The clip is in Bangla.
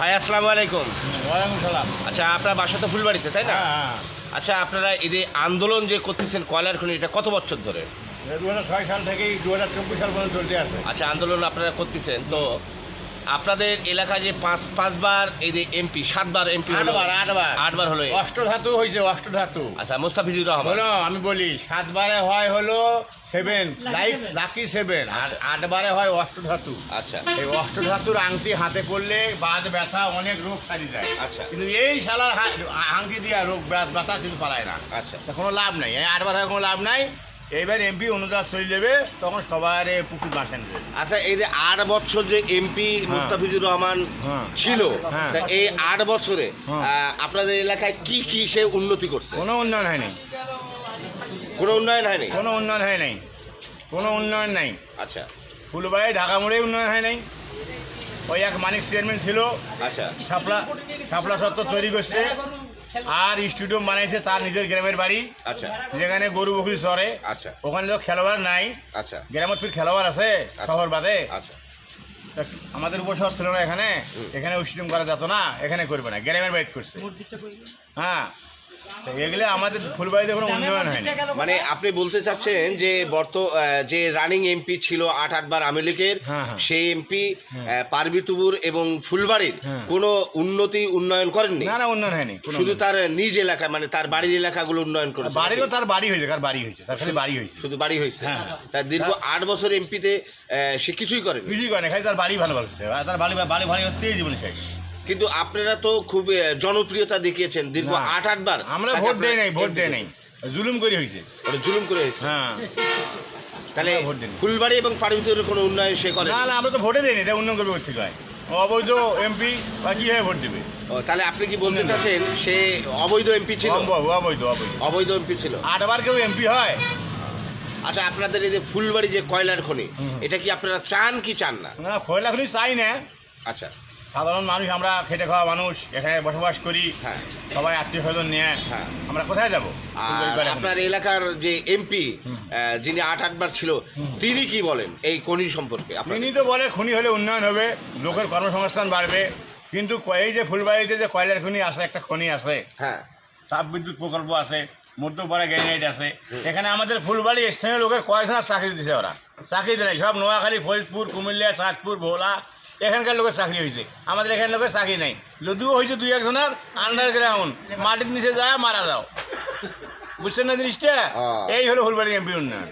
ভাই আসসালামু আলাইকুম। সালাম। আচ্ছা আপনার বাসা তো ফুলবাড়িতে তাই না? হ্যাঁ হ্যাঁ। আচ্ছা আপনারা এই যে আন্দোলন যে করতেছেন কয়লার খনি এটা কত বছর ধরে? দু হাজার ছয় সাল থেকেই দু হাজার চব্বিশ সাল পর্যন্ত চলতে আছে। আচ্ছা আন্দোলন আপনারা করতেছেন তো আপনাদের এলাকায় যে পাঁচ পাঁচবার এই যে এমপি সাতবার এমপি আটবার আটবার। আটবার হলো। অষ্টধাতু হয়েছে অষ্টধাতু। আচ্ছা মোস্তাফিজুর রহমান। হলো আমি বলি সাতবারে হয় হলো সেভেন লাইফ লাকি সেভেন আর আটবারে হয় অষ্টধাতু। আচ্ছা। এই অষ্টধাতুর আংটি হাতে পড়লে বাদ ব্যথা অনেক রোগ সারি যায়। আচ্ছা। কিন্তু এই শালার আংটি দিয়ে রোগ ব্যথা কিন্তু পালায় না। আচ্ছা। কোনো লাভ নাই। এই আটবার হয় কোনো লাভ নাই। এইবার এমপি অনুদান চলে যাবে তখন সবার পুকুর বাসেন আচ্ছা এই যে আট বছর যে এমপি মুস্তাফিজুর রহমান হ্যাঁ। ছিল হ্যাঁ। এই আট বছরে হ্যাঁ। আপনাদের এলাকায় কি কি সে উন্নতি করছে? কোনো উন্নয়ন হয়নি। কোনো উন্নয়ন হয়নি? কোনো উন্নয়ন হয় নাই কোনো উন্নয়ন নাই। আচ্ছা। ফুলবাড়ি ঢাকা মোড়ে উন্নয়ন হয় নাই। ওই এক মানিক চেয়ারম্যান ছিল। আচ্ছা। সাপলা সাপলা সত্তর তৈরি করছে। আর স্টুডিও বানাইছে তার নিজের গ্রামের বাড়ি। আচ্ছা। যেখানে গরু বকরি সরে আচ্ছা। ওখানে তো খেলোয়াড় নাই। আচ্ছা। গ্রামের ফির খেলোয়াড় আছে শহর বাদে। আচ্ছা। আমাদের উপর ছিল না এখানে। এখানে স্টেডিয়াম করা যেত না এখানে করবে না গ্রামের বাইট করছে। হ্যাঁ। এগুলো আমাদের ফুলবাড়িতে কোনো উন্নয়ন হয়নি। মানে আপনি বলতে চাচ্ছেন যে বর্ত যে রানিং এমপি ছিল আট আটবার আওয়ামী লীগের হ্যাঁ, হ্যাঁ। সেই এমপি হ্যাঁ। এবং ফুলবাড়ির। কোনো উন্নতি উন্নয়ন করেননি? না না উন্নয়ন হয়নি শুধু তার নিজ এলাকায় মানে তার বাড়ির এলাকাগুলো উন্নয়ন করেছে। বাড়িও তার বাড়ি হয়েছে তার বাড়ি হয়েছে? তার খালি বাড়ি হয়েছে। শুধু বাড়ি হয়েছে। হ্যাঁ। তার দীর্ঘ আট বছর এমপিতে সে কিছুই করেনি। কিছুই করে না খালি তার বাড়ি ভালো লাগছে তার বাড়ি বাড়ি ভাড়ি হতেই জীবন শেষ। কিন্তু আপনারা তো খুব জনপ্রিয়তা দেখিয়েছেন দীর্ঘ। আট আটবার। আমরা ভোট দেয় নাই ভোট দেয় নাই। জুলুম করে হয়েছে। ওটা জুলুম করে হয়েছে। হ্যাঁ। তাহলে। ফুলবাড়ি এবং পারবিতুরের কোনো উন্নয়ন সে করে না না আমরা তো ভোটে দেয়নি এটা উন্নয়ন করবে ঠিক হয় অবৈধ এমপি বা কীভাবে ভোট দেবে? তাহলে আপনি কি বলতে। চাচ্ছেন সে অবৈধ এমপি ছিল? অবৈধ অবৈধ। অবৈধ এমপি ছিল? আটবার কেউ এমপি হয়? আচ্ছা আপনাদের এই যে ফুলবাড়ি যে কয়লার খনি এটা কি আপনারা চান কি চান না? না খোলা খুলি চাই না। আচ্ছা। সাধারণ মানুষ আমরা খেটে খাওয়া মানুষ এখানে বসবাস করি হ্যাঁ। সবাই আত্মীয় স্বজন নিয়ে হ্যাঁ। আমরা কোথায় যাব? আপনার এলাকার যে এমপি যিনি আট আটবার ছিল তিনি কি বলেন এই খনি সম্পর্কে তিনি তো বলে খনি হলে উন্নয়ন হবে লোকের কর্মসংস্থান বাড়বে কিন্তু এই যে ফুলবাড়িতে যে কয়লার খনি আছে একটা খনি আছে হ্যাঁ। তাপ বিদ্যুৎ প্রকল্প আছে মধ্যপাড়া গ্যানেট আছে এখানে আমাদের ফুলবাড়ি স্থানীয় লোকের কয়েকজনের চাকরি দিছে ওরা। চাকরি দেয় সব নোয়াখালী ফরিদপুর কুমিল্লা চাঁদপুর ভোলা এখানকার লোকের চাকরি হয়েছে। আমাদের এখানে লোকের চাকরি নাই। যদিও হয়েছে দুই একজনের আন্ডারগ্রাউন্ড মাটির নিচে যায় মারা যাও। বুঝছেন না জিনিসটা? হ্যাঁ। এই হলো ফুলবাড়ি এমপি উন্নয়ন।